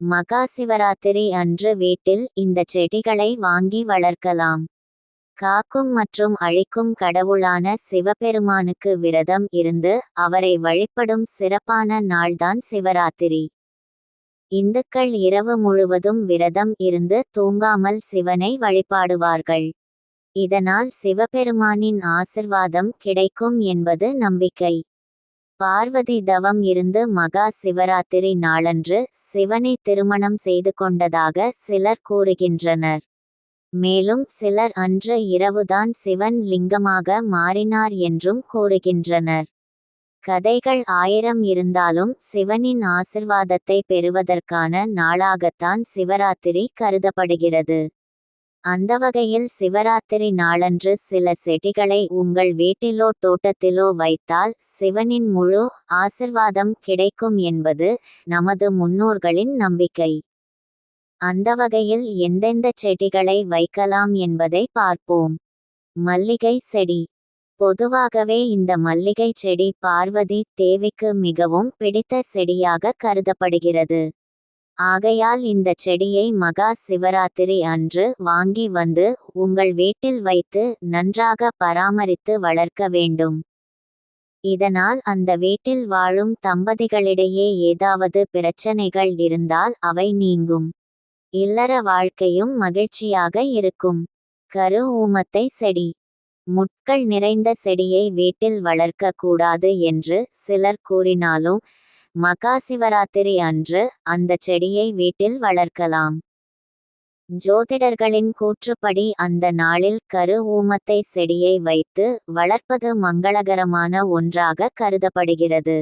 மகா சிவராத்திரி அன்று வீட்டில் இந்த செடிகளை வாங்கி வளர்க்கலாம். காக்கும் மற்றும் அழிக்கும் கடவுளான சிவபெருமானுக்கு விரதம் இருந்து அவரை வழிபடும் சிறப்பான நாள்தான் சிவராத்திரி. இந்துக்கள் இரவு முழுவதும் விரதம் இருந்து தூங்காமல் சிவனை வழிபாடுவார்கள். இதனால் சிவபெருமானின் ஆசிர்வாதம் கிடைக்கும் என்பது நம்பிக்கை. பார்வதி தவம் இருந்து மகா சிவராத்திரி நாளன்று சிவனை திருமணம் செய்து கொண்டதாக சிலர் கூறுகின்றனர். மேலும் சிலர் அன்று இரவுதான் சிவன் லிங்கமாக மாறினார் என்றும் கூறுகின்றனர். கதைகள் ஆயிரம் இருந்தாலும் சிவனின் ஆசிர்வாதத்தை பெறுவதற்கான நாளாகத்தான் சிவராத்திரி கருதப்படுகிறது. அந்த வகையில் சிவராத்திரி நாளன்று சில செடிகளை உங்கள் வீட்டிலோ தோட்டத்திலோ வைத்தால் சிவனின் முழு ஆசிர்வாதம் கிடைக்கும் என்பது நமது முன்னோர்களின் நம்பிக்கை. அந்த வகையில் எந்தெந்த செடிகளை வைக்கலாம் என்பதை பார்ப்போம். மல்லிகை செடி. பொதுவாகவே இந்த மல்லிகை செடி பார்வதி தேவிக்கு மிகவும் பிடித்த செடியாக கருதப்படுகிறது. ஆகையால் இந்த செடியை மகா சிவராத்திரி அன்று வாங்கி வந்து உங்கள் வீட்டில் வைத்து நன்றாக பராமரித்து வளர்க்க வேண்டும். இதனால் அந்த வீட்டில் வாழும் தம்பதிகளிடையே ஏதாவது பிரச்சனைகள் இருந்தால் அவை நீங்கும். இல்லற வாழ்க்கையும் மகிழ்ச்சியாக இருக்கும். கரு ஊமத்தை செடி. முட்கள் நிறைந்த செடியை வீட்டில் வளர்க்க கூடாது என்று சிலர் கூறினாலும் மகா சிவராத்திரி அன்று அந்த செடியை வீட்டில் வளர்க்கலாம். ஜோதிடர்களின் கூற்றுப்படி அந்த நாளில் கரு ஊமத்தை செடியை வைத்து வளர்ப்பது மங்களகரமான ஒன்றாக கருதப்படுகிறது.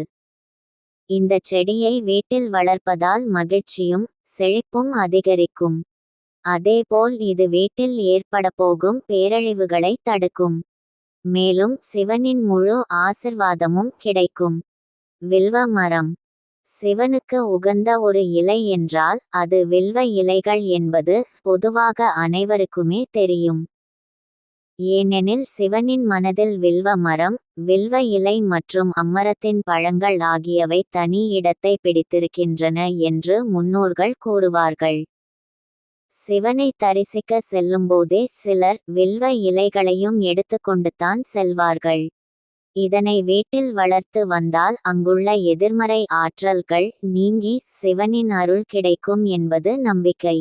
இந்த செடியை வீட்டில் வளர்ப்பதால் மகிழ்ச்சியும் செழிப்பும் அதிகரிக்கும். அதேபோல் இது வீட்டில் ஏற்படப்போகும் பேரழிவுகளை தடுக்கும். மேலும் சிவனின் முழு ஆசிர்வாதமும் கிடைக்கும். வில்வ மரம். சிவனுக்கு உகந்த ஒரு இலை என்றால் அது வில்வ இலைகள் என்பது பொதுவாக அனைவருக்குமே தெரியும். ஏனெனில் சிவனின் மனதில் வில்வ மரம் வில்வ இலை மற்றும் அம்மரத்தின் பழங்கள் ஆகியவை தனி இடத்தை பிடித்திருக்கின்றன என்று முன்னோர்கள் கூறுவார்கள். சிவனை தரிசிக்க செல்லும்போதே சிலர் வில்வ இலைகளையும் எடுத்துக்கொண்டுதான் செல்வார்கள். இதனை வீட்டில் வளர்த்து வந்தால் அங்குள்ள எதிர்மறை ஆற்றல்கள் நீங்கி சிவனின் அருள் கிடைக்கும் என்பது நம்பிக்கை.